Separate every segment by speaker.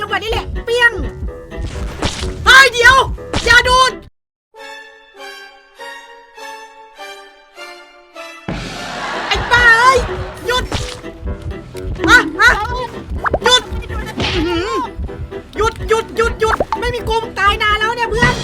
Speaker 1: จังหวะนี้แหละ เปี้ยงเฮ้ยเดี๋ยว อย่าโดนไอ้บ้าเอ้ยหยุดมามาหยุดอื้อหือหยุดหยุดหยุดหยุดไม่มีกูมงตายนานแล้วเนี่ยเพื่อน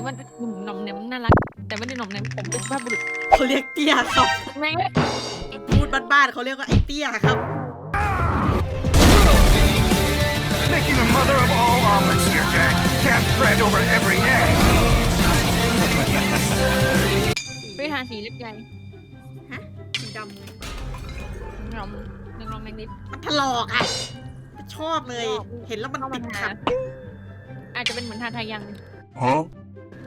Speaker 2: เขาเรียกว่าหนุ่มหน่อมเน้มน่ารัก แต่ไม่ได้หน่อมเน้มผมเป็นสุภาพบุรุษ
Speaker 1: เขาเรียกเตี้ยครับ
Speaker 2: แม่ง
Speaker 1: พูดบ้านๆเขาเรียกว่าไอ้เตี้ยครับ
Speaker 3: Making the mother of all omelets here, Jack. Can't spread over every egg.
Speaker 2: วิทาสีเล็บใหญ่
Speaker 1: ฮะสีดำไง
Speaker 2: หน่อมหนึ่งหน่อมแมงนิด
Speaker 1: มันถลอกอะชอบเลย เห็นแล้วมัน
Speaker 2: เข้า
Speaker 1: ติ
Speaker 2: มา
Speaker 1: ด
Speaker 2: หา
Speaker 1: ขัด
Speaker 2: อาจจะเป็นเหมือนทาทายัง
Speaker 3: Huh?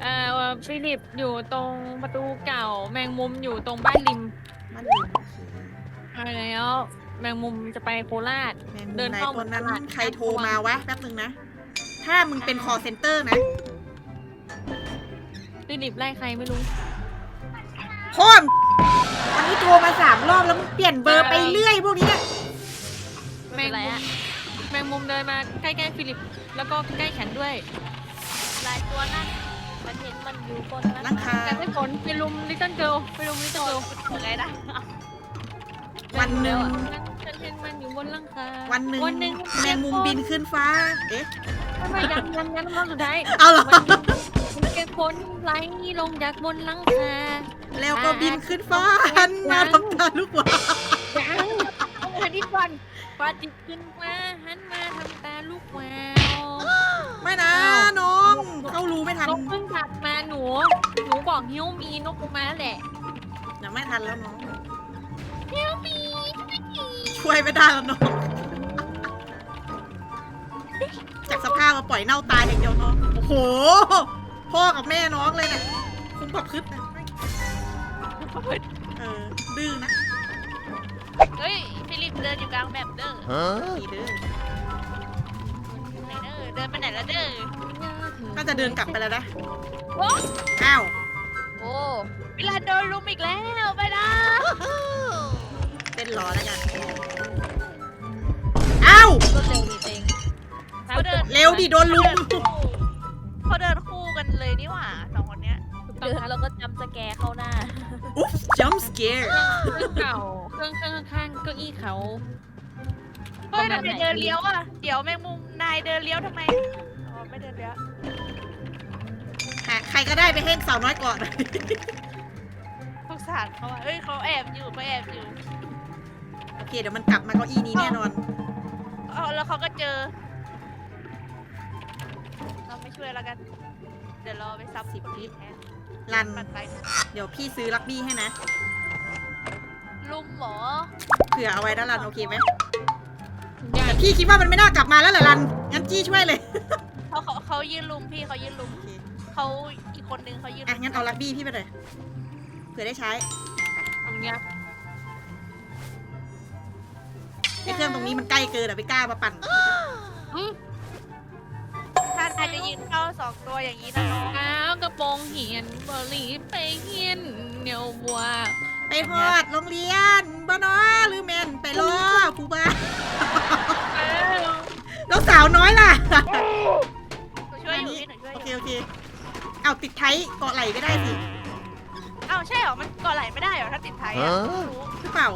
Speaker 2: เอ่อฟิลิปอยู่ตรงประตูเก่า แมงมุมอยู่ตรงบ้านริม
Speaker 1: มันอยู่โอเค
Speaker 2: อะไรแล้ว แมงมุมจะไปโคราช
Speaker 1: แมง
Speaker 2: เดิ
Speaker 1: มุม
Speaker 2: น
Speaker 1: นาย
Speaker 2: เข้า
Speaker 1: ตัวนั้น
Speaker 2: ตลาด
Speaker 1: ใครโทรมาวะแป๊บนึงนะ ถ้ามึงเป็นคอเซ็นเตอร์นะ
Speaker 2: ฟิลิปไล่ใครไม่รู้
Speaker 1: พ่อมวันนี้โทรมาสามรอบแล้วมึงเปลี่ยนเบอร์ไปเรื่อยพวกนี้เนี่ย
Speaker 2: แมงมุมแมงมุมเดินมาใกล้ๆฟิลิป แล้วก็ใกล้แขนด้วย
Speaker 4: หลายตัวนั่น มันเห็นมันอยู่บนนั้น
Speaker 1: หลังคา
Speaker 2: แต่ไม่ผลไปลุมลิตเติ้ลเกิลไปลุมลิตเติ้ลเกิล
Speaker 4: ถึงไงนะ
Speaker 1: วันหนึ่ง
Speaker 2: ฉันเห็นมันอยู่บนหลังคา
Speaker 1: วันหนึ่ง
Speaker 2: วันหนึ่ง
Speaker 1: แมงมุมบินขึ้นฟ้า เอ๊ะ
Speaker 2: ทำไมยังยังยังรอบสุดท้าย
Speaker 1: เอาเหรอ
Speaker 2: มันมันเป็นคนไล่ลงจากบนหลังคา
Speaker 1: แล้วก็บินขึ้นฟ้าหันมาทำตาลูกหวาน
Speaker 2: ยังเอาหันดิก่อนฟาจิตขึ้นมาหันมาทำตาลูกแวว
Speaker 1: ไม่นะน้อง เข้ารู้ไม่ทัน
Speaker 2: นกเพิ่งถัดมาหนู หนูบอกฮิวมีนกมาแหละ
Speaker 1: ยังไม่ทันแล้วน้อง
Speaker 2: ฮิวมี
Speaker 1: ช่วยไม่ได้แล้วน้องจากสภาพมาปล่อยเน่าตายอย่างเดียวน้องโอ้โห พ่อกับแม่น้องเลยเนี่ยคุ้มประพฤตินะเออดื้อนะ
Speaker 4: เฮ้ยฟิลิปเดินอยู่กลางแบบเด้อ
Speaker 3: Huh?
Speaker 1: ดีดื้อ
Speaker 4: ไหนเด้อเดินไปไหนแล้วเด้อ
Speaker 1: น่าจะเดินกลับไปแล้วนะ
Speaker 4: โอ้
Speaker 1: อ้าว
Speaker 4: โอ้เวลาโดนลุมอีกแล้วไปนะ
Speaker 1: เต้นรอแล้วกัน อ้าว
Speaker 4: รวดเร็วดีเต็งเขาเดิน
Speaker 1: เร็วดิโดนลุม
Speaker 4: เขาเดินคู่กันเลยนี่หว่าสองคนเนี้ย
Speaker 2: เดิ
Speaker 4: เดิ
Speaker 2: น
Speaker 4: นแล้วก็จำสแกร์เข้าหน้า
Speaker 1: อุ๊บ jump scare
Speaker 2: เครื่องเก่า เครื่องเครื่องข้างๆเก้าอี้เขา
Speaker 4: เฮ้ย
Speaker 2: ประมาณ
Speaker 4: ทำไม
Speaker 2: ไหน
Speaker 4: เดินเลี้ยวอะ เดี๋ยวแมงมุมนายเดินเลี้ยวทำไมอ๋อไม่เดินเลี้ยว
Speaker 1: หา ใครก็ได้ไปเห้งสาวน้อยก่อน
Speaker 4: สงสารเขาอะเอ้ยเขาแอบอยู่เขาแอบอยู่
Speaker 1: โอเคเดี๋ยวมันกลับมาเก้าอี้นี้แน่นอน
Speaker 4: เออแล้วเขาก็เจอ เราไม่ช่วยแล้วกัน เดี๋ยวรอไปซับ
Speaker 1: สิบ
Speaker 4: คน
Speaker 1: วิ
Speaker 4: นี้แทน
Speaker 1: รัน
Speaker 4: มันไป
Speaker 1: เดี๋ยวพี่ซื้อลักบี้ให้นะ
Speaker 4: ลุมหมอ
Speaker 1: เผื่อเอาไว้นะรันโอเคไหม
Speaker 2: ใหญ่
Speaker 1: แต่พี่คิดว่ามันไม่น่ากลับมาแล้วเหรอรัน งั้นจี้ช่วยเลย
Speaker 4: เขาเขาเขายืนลุมพี่เขายืนลุม
Speaker 1: โอเค
Speaker 4: เขาอีกคนนึงเขายืน
Speaker 1: อะงั้นเอาลักบี้พี่ไปเลยเผื่อได้ใช้
Speaker 2: ทำเนี้ย
Speaker 1: ไอ้เครื่องตรงนี้มันใกล้เกินอะไปกล้ามาปั่น
Speaker 2: อื้อ
Speaker 4: ถ้าใครจะยืนเข้าสองตัวอย่างนี้นะน้อง
Speaker 2: เท้ากระโปรงเหียนบรีไปเหียนเหนียวบัว
Speaker 1: ไปฮอดโรงเรียนบ้านอหรือแมนไปรอผู้บ้า
Speaker 2: อ้าว
Speaker 1: แล้วสาวน้อยล่ะ
Speaker 4: หนูช่วยอยู่พี่หนูช่วย
Speaker 1: โอ
Speaker 4: อ
Speaker 1: เค
Speaker 4: ยู่
Speaker 1: โอเค เอาติดไทยเกาะไหลไม่ได้สิ
Speaker 4: เอ้าใช่เหรอ มันเกาะไหลไม่ได้เหรอ ถ้าติดไทยอะ
Speaker 3: ฮะ
Speaker 4: ไม่รู้
Speaker 1: หรือเปล่า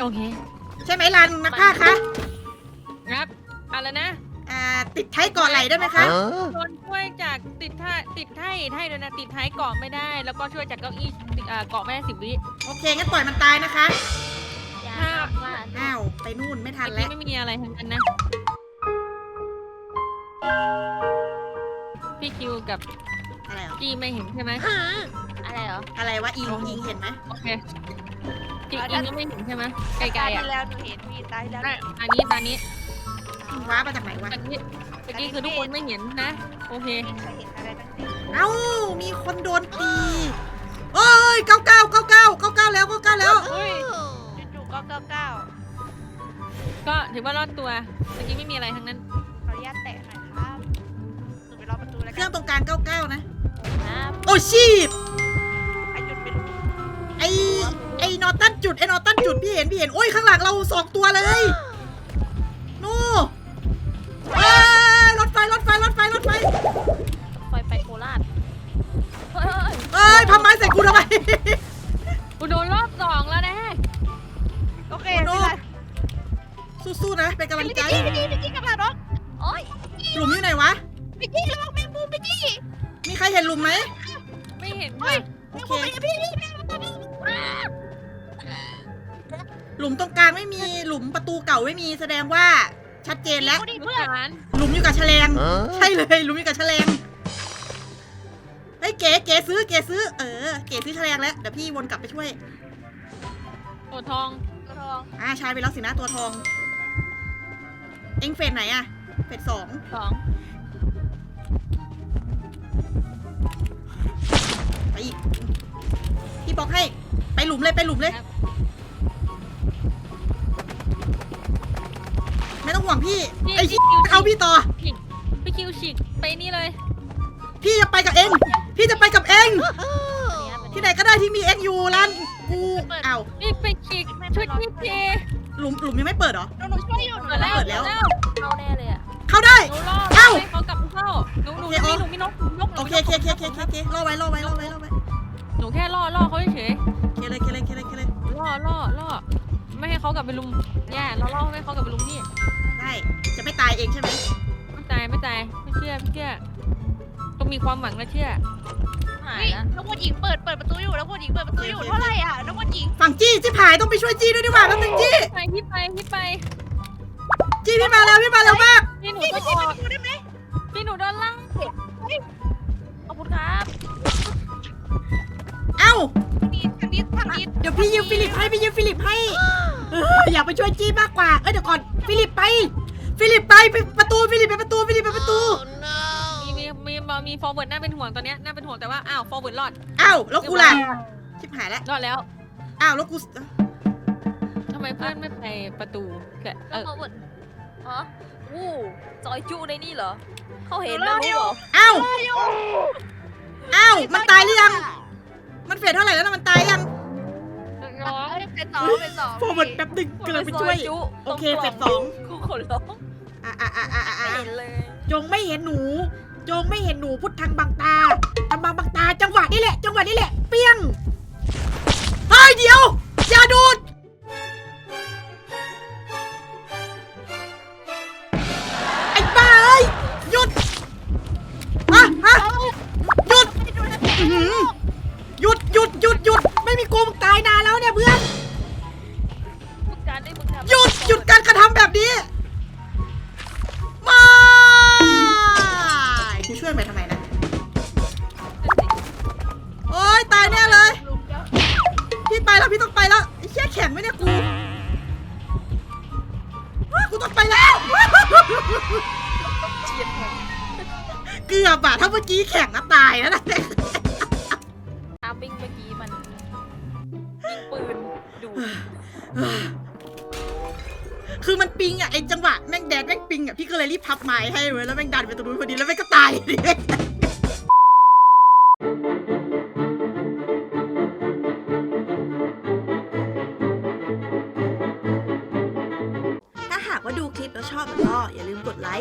Speaker 2: โอเค
Speaker 1: ใช่ไหมรันนักผ้าคะ
Speaker 2: งับอะไรนะ
Speaker 1: อ่าติดไทยเกาะไหลได้ไหมคะ
Speaker 3: Huh?
Speaker 2: โดนช่วยจากติดท่าติดไท่ไท่เลยนะติดท้ายเกาะไม่ได้ แล้วก็ช่วยจากเก้าอี้ติดอ่าเกาะไม่ได้สิบวิ
Speaker 1: โอเคงั้นปล่อยมันตายนะคะ
Speaker 4: อย่า
Speaker 2: ถ้า
Speaker 4: ว่า
Speaker 1: อ้าวไปนู่นไม่ทัน
Speaker 2: เมื่อ
Speaker 1: แล้
Speaker 2: กี้
Speaker 1: ว
Speaker 2: ไม่มีอะไรทั้งนั้นนะ พี่คิวกับ
Speaker 1: อะไรเหรอ
Speaker 2: จีไม่เห็นใช่ไหม
Speaker 4: อะไรเหรอ
Speaker 1: อะไรวะอิงอิงเห็นไหม
Speaker 2: โอเคจีอิงก็ไม่เห็นใช่ไหมไกลๆอะ
Speaker 4: ตาที่แล้วหนูเห็นพี่ตาที่แล้ว
Speaker 2: อะอันนี้ตอนนี้
Speaker 1: ว้ามาจากไหนวะ
Speaker 2: อันนี้เมื่อกี้คือทุกคนไม่เห็นนะ โอเค
Speaker 4: ไม่เคยเห็นอะไรตั้งแต่
Speaker 1: เอ้ามีคนโดนตีโอ้ยเก้าเก้าเก้าเก้าเก้าเก้าแล้วเก้าเก้าแล้ว
Speaker 2: เฮ้ย
Speaker 4: จู่ๆก็เก้าเก้า
Speaker 2: ก็ถือว่ารอดตัวเมื่อกี้ไม่มีอะไรทั้งนั้น
Speaker 1: เค
Speaker 4: กั
Speaker 1: รื่อง
Speaker 4: น
Speaker 1: ตรงกลาง99 นะ
Speaker 2: ครับ
Speaker 1: โอ้ชีพ
Speaker 4: ไอ้หยุดไปดู
Speaker 1: ไอไอนอตันจุดไอนอตันจุดพี่เห็นพี่เห็นโอ้ยข้างหลังเราสองตัวเลยนู่เอ้ยรถไฟรถไฟรถไฟรถไฟ
Speaker 2: ไฟไปโคราชเฮ้ย
Speaker 1: เอ้ยพับไม้ใส่กูทำไม
Speaker 2: กูโดนรอบสองแล้วนะ
Speaker 4: โอเค
Speaker 1: โอ้
Speaker 4: ไม่
Speaker 1: โห
Speaker 4: เป็นไร
Speaker 1: สู้ๆนะเป็นกำลังใจ
Speaker 4: พี่กี้พี่กี้พี่กี้กำลังรถโอ้ย
Speaker 1: หลุมอยู่ไหนวะ
Speaker 4: พี่กี้ระวังแมงมุม พี่กี้
Speaker 1: มีใครเห็นหลุมไหม
Speaker 2: ไม่เห็น
Speaker 4: เฮ้ย
Speaker 1: โอ
Speaker 4: แมง
Speaker 1: เค
Speaker 4: มุมไปพี่พี่พี่พี่
Speaker 1: หลุมตรงกลางไม่มีหลุมประตูเก่าไม่มีแสดงว่าชัดเจนแล้ว
Speaker 4: กูดิ
Speaker 2: เพื่
Speaker 4: เพื่
Speaker 2: อ
Speaker 4: อน
Speaker 2: น
Speaker 1: หลุมอยู่กับแฉลง ใช่เลยหลุมอยู่กับแฉลงเฮ้ยเก๋เก๋ซื้อเก๋ซื้อเออเก๋ซื้อแฉลงแล้วเดี๋ยวพี่วนกลับไปช่วย
Speaker 2: ตัวทอง
Speaker 4: กระทอง
Speaker 1: อ่าใชายไปแล้วสินะตัวทอง เอ็งเฟสไหนอะเฟสสอง
Speaker 2: สอง
Speaker 1: ไปอีก พี่บอกให้ ไปหลุมเลยไปหลุมเลย ไม่ต้องห่วงพี่ไอ้ที่เอาพี่ต่อ
Speaker 2: พี่คิวฉีกไปนี่เลย
Speaker 1: พี่จะไปกับเอง พี่จะไปกับเอง ที่ไหนก็ได้ที่มีเองอยู่ร้านกูอ้าว
Speaker 2: นี่ไปฉีกชุดพี่เจ
Speaker 1: หลุมหลุมยังไม่เปิดเหรอ
Speaker 4: หนูหนูช่วยอยู่หนู
Speaker 2: เปิดแล้ว
Speaker 1: เปิดแล้ว
Speaker 2: เข้าแน่เลยอะ
Speaker 1: เข้าได้
Speaker 2: หนูรอ
Speaker 1: เห
Speaker 2: นูหนู
Speaker 1: โอเค
Speaker 2: มี
Speaker 1: อ๋อ
Speaker 2: หนูมีนกหนูมีนกหนู
Speaker 1: โอ
Speaker 2: มี
Speaker 1: เคน
Speaker 2: ก
Speaker 1: เคเคเคเคเครอไว้รอไว้รอไว้รอไว้
Speaker 2: หนูแค่ล่อล่อเขาเฉย
Speaker 1: เคเลยเคเลยเคเลยเคเลย
Speaker 2: ๆล่อล่อล่อไม่ให้เขากลับไปลุมแย่เราล่อไม่ให้เขากลับไปลุมพี่
Speaker 1: ได้จะไม่ตายเองใช่ไหม
Speaker 2: ไม่ตายไม่ตายไม่เชื่อไม่เชื่อต้องมีความหวังนะเชื่อหาย
Speaker 4: เฮ้ย
Speaker 2: แล้ว
Speaker 4: นักบอลหญิงเปิดเปิดประตูอยู่นักบอลหญิงเปิดประตูอยู่เท่าไหร่อะนักบอลหญิง
Speaker 1: ฝั่งจี้จี้ผายต้องไปช่วยจี้ด้วยดีกว่าแป๊บนึงจี้
Speaker 2: ไปพี่ไปพี่ไป
Speaker 1: จี้พี่มาแล้วพี่มาแล้วมาก
Speaker 2: พี่หนู
Speaker 4: พี่
Speaker 2: ต้อง
Speaker 4: พี่
Speaker 2: อ
Speaker 4: ไป
Speaker 2: อก
Speaker 4: ดูได้ไหม
Speaker 2: พี่หนูโดนล่างขอบคุณครับ
Speaker 1: เอ้า
Speaker 4: นี่ทางนี้ทางนี้
Speaker 1: เดี๋ยวพี่ยืมฟิลิปให้พี่ยืมฟิลิปให้เอออยากไปช่วยจี้มากกว่า เอ้ยเดี๋ยวก่อนฟิลิปไป ฟิลิปไปไปประตูฟิลิปไปประตูฟิลิปไปประตู
Speaker 2: มีมีมีมีฟอร์เวิร์ดน่าเป็นห่วงตอนเนี้ยน่าเป็นห่วงแต่ว่าอ้าวฟอร์เวิร์ดรอด
Speaker 1: เอ้าแล้วกูล่ะชิบหายแล้ว
Speaker 2: รอดแล้ว
Speaker 1: อ้าวแล้วกู
Speaker 2: ทำไมเพื่อนไม่ไปประตูแกเอ
Speaker 5: แล้ว
Speaker 2: อ
Speaker 5: เขาแบบฮะอู้จอยจูในนี่เหรอ เขาเห็นแล้วรู้เหรอ
Speaker 1: เอ้าเอ้ามันตายหรือยัง มันเฟสเท่าไหร่แล้วนะมันตายยัง
Speaker 2: ร้อง
Speaker 4: เอ้ยเป็นสองเป็นสอง
Speaker 1: โฟร์เวิร์ดแป๊บนึงกำลังไปช่วย
Speaker 5: ซอจุ
Speaker 1: โอเค
Speaker 5: ตรง
Speaker 1: เฟ
Speaker 5: ก
Speaker 1: ส
Speaker 5: ล่
Speaker 1: สอง
Speaker 5: กูขนร้อง
Speaker 1: อะอะอะอะอะ
Speaker 5: ไม่
Speaker 1: อะ
Speaker 5: เห็นเลย
Speaker 1: จงไม่เห็นหนู จงไม่เห็นหนูพุทธังบังตาทำบังบังตาจังหวะนี้แหละ จังหวะนี้แหละ เปี้ยงเฮ้ยเดี๋ยวอย่าดูด เฉี
Speaker 5: ยดผม
Speaker 1: เกือบอะถ้าเมื่อกี้แข็งนะตายแล้วนะ
Speaker 5: ทามบิ้งเมื่อกี้มันยิงปืนดู
Speaker 1: คือมันปิงอะไอจังหวะแม่งแดดแม่งปิงอะพี่ก็เลยรีบพับไม้ให้เว้ยแล้วแม่งดันไปตรงนู้นพอดีแล้วแม่งก็ตายดิถ้า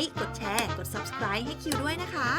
Speaker 1: ค์ กดแชร์ กด subscribe ให้คิวด้วยนะคะ